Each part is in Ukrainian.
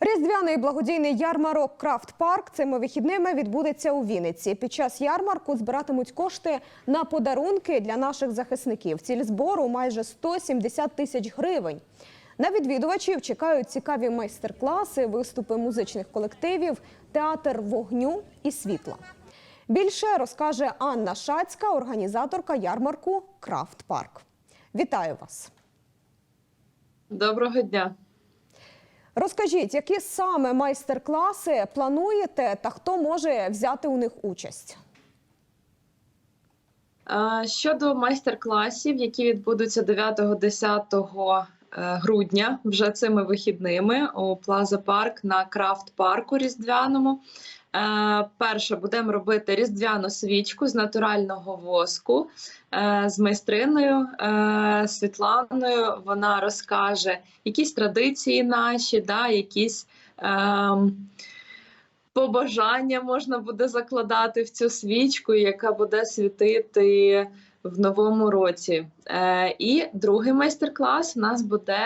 Різдвяний благодійний ярмарок Крафт Парк цими вихідними відбудеться у Вінниці. Під час ярмарку збиратимуть кошти на подарунки для наших захисників. Ціль збору майже 170 тисяч гривень. На відвідувачів чекають цікаві майстер-класи, виступи музичних колективів, театр вогню і світла. Більше розкаже Анна Шацька, організаторка ярмарку Крафт Парк. Вітаю вас! Доброго дня. Розкажіть, які саме майстер-класи плануєте та хто може взяти у них участь? Е, Щодо майстер-класів, які відбудуться 9-10 грудня, вже цими вихідними у Плаза Парк на крафт парку різдвяному. Е, Перше будемо робити різдвяну свічку з натурального воску е, з майстриною е, Світланою. Вона розкаже якісь традиції наші, да, якісь. ем, побажання можна буде закладати в цю свічку, яка буде світити в новому році. Е, і другий майстер-клас у нас буде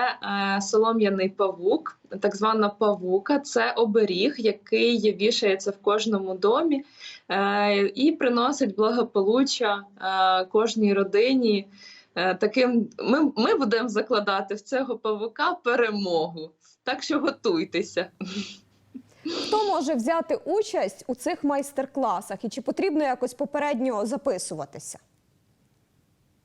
е, солом'яний павук, так звана павука. Це оберіг, який вішається в кожному домі е, і приносить благополуччя е, кожній родині. Е, Таким ми, ми будемо закладати в цього павука перемогу. Так що готуйтеся. Хто може взяти участь у цих майстер-класах і чи потрібно якось попередньо записуватися?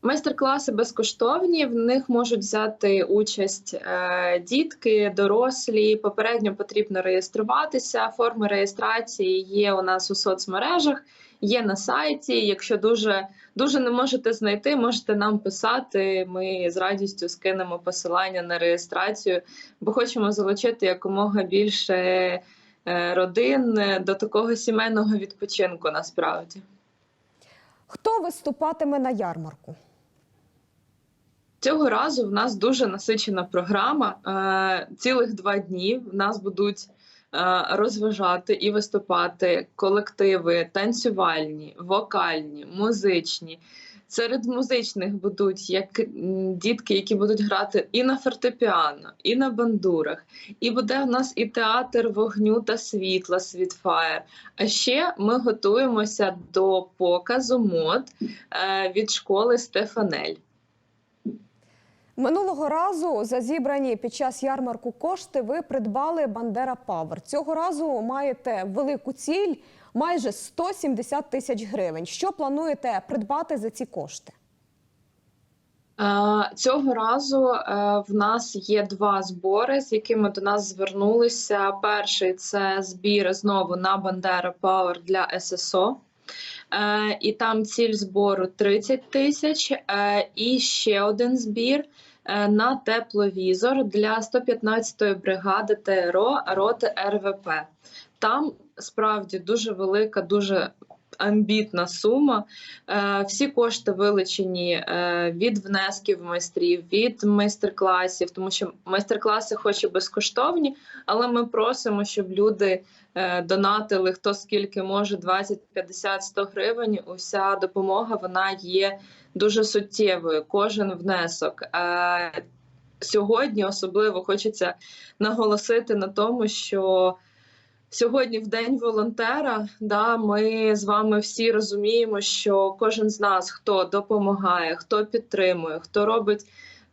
Майстер-класи безкоштовні. В них можуть взяти участь е, дітки, дорослі. Попередньо потрібно реєструватися. Форми реєстрації є у нас у соцмережах, є на сайті. Якщо дуже дуже не можете знайти, можете нам писати. Ми з радістю скинемо посилання на реєстрацію, бо хочемо залучити якомога більше е, родин до такого сімейного відпочинку. Насправді. Хто виступатиме на ярмарку? Цього разу в нас дуже насичена програма. Е, цілих два дні в нас будуть е, розважати і виступати колективи танцювальні, вокальні, музичні. Серед музичних будуть як дітки, які будуть грати і на фортепіано, і на бандурах. І буде в нас і театр вогню та світла Світфаєр. А ще ми готуємося до показу мод е, від школи Стефанель. Минулого разу за зібрані під час ярмарку кошти ви придбали Бандера Павер. Цього разу маєте велику ціль майже 170 тисяч гривень. Що плануєте придбати за ці кошти? Е, Цього разу е, в нас є два збори, з якими до нас звернулися. Перший це збір знову на Бандера Пауер для ССО. Е, І там ціль збору 30 тисяч. Е, І ще один збір е, на тепловізор для 115-ї бригади ТРО роти РВП. Там справді дуже велика, дуже амбітна сума. Е, Всі кошти вилучені е, від внесків майстрів, від майстер-класів, тому що майстер-класи, хоч і безкоштовні, але ми просимо, щоб люди е, донатили хто скільки може 20, 50, 100 гривень. Уся допомога вона є дуже суттєвою. Кожен внесок. Сьогодні особливо хочеться наголосити на тому, що Сьогодні, в день волонтера, да, ми з вами всі розуміємо, що кожен з нас, хто допомагає, хто підтримує, хто робить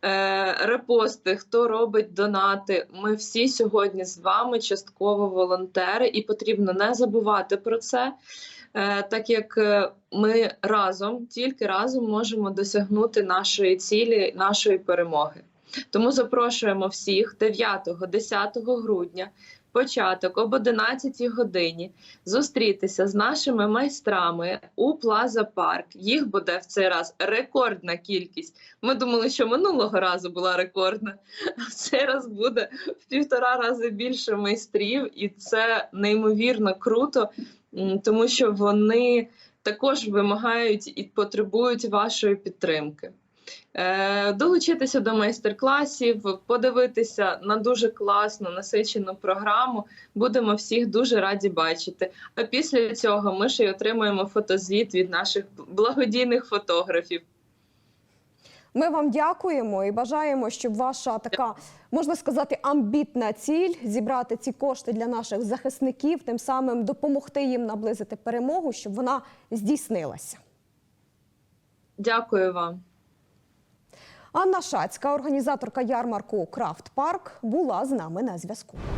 е, репости, хто робить донати. Ми всі сьогодні з вами частково волонтери, і потрібно не забувати про це, е, так як е, ми разом, тільки разом можемо досягнути нашої цілі, нашої перемоги. Тому запрошуємо всіх 9-10 грудня початок об 11 годині зустрітися з нашими майстрами у Плаза Парк. Їх буде в цей раз рекордна кількість. Ми думали, що минулого разу була рекордна, а в цей раз буде в півтора рази більше майстрів, і це неймовірно круто, тому що вони також вимагають і потребують вашої підтримки. Е, долучитися до майстер-класів, подивитися на дуже класну насичену програму. Будемо всіх дуже раді бачити. А після цього ми ще й отримаємо фотозвіт від наших благодійних фотографів. Ми вам дякуємо і бажаємо, щоб ваша така можна сказати амбітна ціль зібрати ці кошти для наших захисників, тим самим допомогти їм наблизити перемогу, щоб вона здійснилася. Дякую вам. Анна Шацька, організаторка ярмарку Крафт Парк, була з нами на зв'язку.